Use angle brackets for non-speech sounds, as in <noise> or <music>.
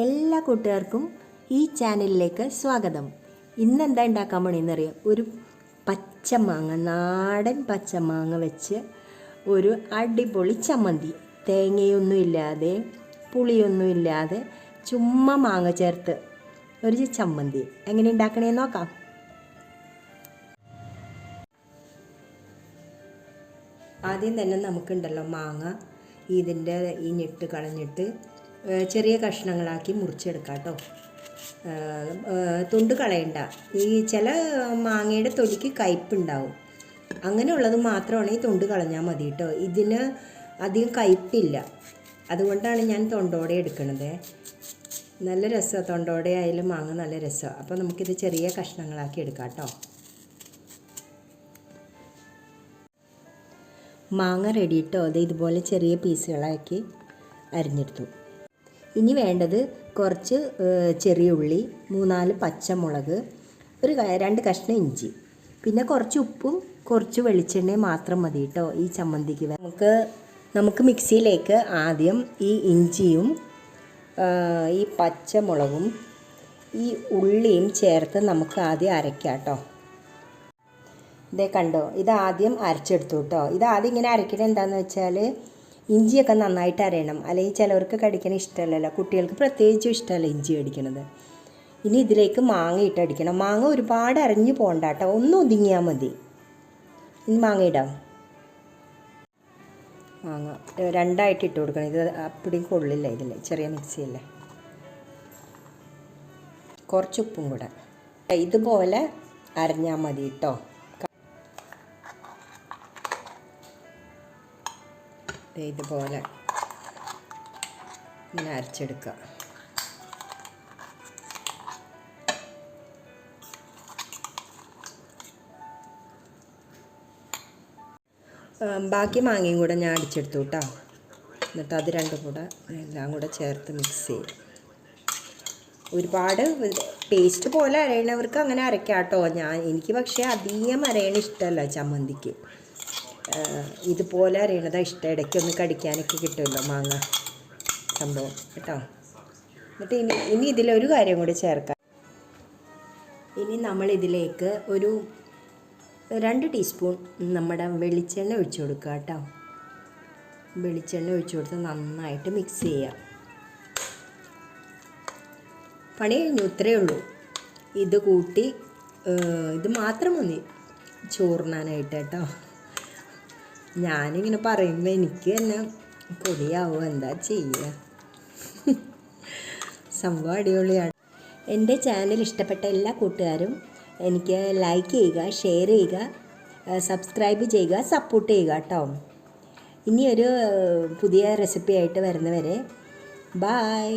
എല്ലാ കൂട്ടുകാർക്കും ഈ ചാനലിലേക്ക് സ്വാഗതം. ഇന്ന് എന്താ ഉണ്ടാക്കാൻ പോണെന്നറിയാം? ഒരു പച്ചമാങ്ങ നാടൻ പച്ചമാങ്ങ വെച്ച് ഒരു അടിപൊളി ചമ്മന്തി. തേങ്ങയൊന്നും ഇല്ലാതെ പുളിയൊന്നും ഇല്ലാതെ ചുമ്മാ മാങ്ങ ചേർത്ത് ഒരു ചമ്മന്തി. എങ്ങനെ ഉണ്ടാക്കണേന്ന് നോക്കാം. ആദ്യം തന്നെ നമുക്കുണ്ടല്ലോ മാങ്ങ. ഇതിന്റെ ഈ ഞെട്ട് കളഞ്ഞിട്ട് ചെറിയ കഷ്ണങ്ങളാക്കി മുറിച്ചെടുക്കാം കേട്ടോ. തുണ്ട് കളയണ്ട. ഈ ചില മാങ്ങയുടെ തൊലിക്ക് കയ്പുണ്ടാവും അങ്ങനെയുള്ളത് മാത്രമാണ് ഈ തൊണ്ട് കളഞ്ഞാൽ മതി കേട്ടോ. ഇതിന് അധികം കയ്പില്ല അതുകൊണ്ടാണ് ഞാൻ തൊണ്ടോടെ എടുക്കണത്. നല്ല രസമാണ് തൊണ്ടോടെ ആയാലും മാങ്ങ നല്ല രസമാണ് അപ്പോൾ നമുക്കിത് ചെറിയ കഷ്ണങ്ങളാക്കി എടുക്കാം കേട്ടോ. മാങ്ങ റെഡി കേട്ടോ അത് ഇതുപോലെ ചെറിയ പീസുകളാക്കി അരിഞ്ഞെടുത്തു. ഇനി വേണ്ടത് കുറച്ച് ചെറിയ ഉള്ളി മൂന്നാൽ പച്ചമുളക് ഒരു രണ്ട് കഷ്ണം ഇഞ്ചി. പിന്നെ കുറച്ച് ഉപ്പും കുറച്ച് വെളിച്ചെണ്ണയും മാത്രം മതി കേട്ടോ ഈ ചമ്മന്തിക്ക് നമുക്ക് നമുക്ക് മിക്സിയിലേക്ക് ആദ്യം ഈ ഇഞ്ചിയും ഈ പച്ചമുളകും ഈ ഉള്ളിയും ചേർത്ത് നമുക്ക് ആദ്യം അരയ്ക്കാം കേട്ടോ ഇതേ കണ്ടോ ഇത് ആദ്യം അരച്ചെടുത്തു കേട്ടോ ഇത് ആദ്യം ഇങ്ങനെ അരയ്ക്കണത് എന്താണെന്ന് വെച്ചാൽ ഇഞ്ചിയൊക്കെ നന്നായിട്ട് അരയണം. അല്ലെങ്കിൽ ചിലവർക്ക് കടിക്കണ ഇഷ്ടമല്ലല്ലോ. കുട്ടികൾക്ക് പ്രത്യേകിച്ചും ഇഷ്ടമല്ല ഇഞ്ചി കടിക്കണത്. ഇനി ഇതിലേക്ക് മാങ്ങ ഇട്ടടിക്കണം മാങ്ങ ഒരുപാട് അരഞ്ഞു പോകണ്ട കേട്ടോ. ഒന്ന് ഒതുങ്ങിയാൽ മതി. ഇനി മാങ്ങ ഇടാം. മാങ്ങ. രണ്ടായിട്ട് ഇട്ട് കൊടുക്കണം. ഇത് അപ്പിടിയും കൊള്ളില്ല ഇതിൽ ചെറിയ മിക്സിയല്ലേ. കുറച്ച് ഉപ്പും കൂടെ. ഇതുപോലെ അരഞ്ഞാൽ മതി കേട്ടോ. ഇതുപോലെ ഇങ്ങനെ അരച്ചെടുക്കുക. ബാക്കി മാങ്ങയും കൂടെ ഞാൻ അടിച്ചെടുത്തു കേട്ടോ. എന്നിട്ട് അത് രണ്ടും കൂടെ എല്ലാം കൂടെ ചേർത്ത് മിക്സ് ചെയ്യും. ഒരുപാട് പേസ്റ്റ് പോലെ അരയണവർക്ക് അങ്ങനെ അരയ്ക്കാം കേട്ടോ. ഞാൻ എനിക്ക് പക്ഷേ അധികം അരയണ ഇഷ്ടമല്ല ചമ്മന്തിക്ക്. ഇതുപോലെ അറിയണത് ഇഷ്ടം. ഇടയ്ക്കൊന്ന് കടിക്കാനൊക്കെ കിട്ടുമല്ലോ മാങ്ങ സംഭവം. കേട്ടോ? എന്നിട്ട് ഇനി ഇനി ഇതിലൊരു കാര്യം കൂടി ചേർക്കാം. ഇനി നമ്മൾ ഇതിലേക്ക് ഒരു രണ്ട് ടീസ്പൂൺ നമ്മുടെ വെളിച്ചെണ്ണ ഒഴിച്ചു കൊടുക്കുക കേട്ടോ. വെളിച്ചെണ്ണ ഒഴിച്ചു കൊടുത്ത് നന്നായിട്ട് മിക്സ് ചെയ്യാം പണി കഴിഞ്ഞു ഇത്രയേ ഉള്ളൂ. ഇത് കൂട്ടി ഇത് മാത്രം മതി. ചോറിനാനായിട്ട് കേട്ടോ. ഞാനിങ്ങനെ പറയുമ്പോൾ എനിക്ക് തന്നെ പൊടിയാവും എന്താ ചെയ്യുക <laughs> സംഭവം അടിപൊളിയാണ്. എന്റെ ചാനൽ ഇഷ്ടപ്പെട്ട എല്ലാ കൂട്ടുകാരും എനിക്ക് ലൈക്ക് ചെയ്യുക ഷെയർ ചെയ്യുക സബ്സ്ക്രൈബ് ചെയ്യുക സപ്പോർട്ട് ചെയ്യുക കേട്ടോ ഇനിയൊരു പുതിയ റെസിപ്പി ആയിട്ട് വരുന്നവരെ ബായ്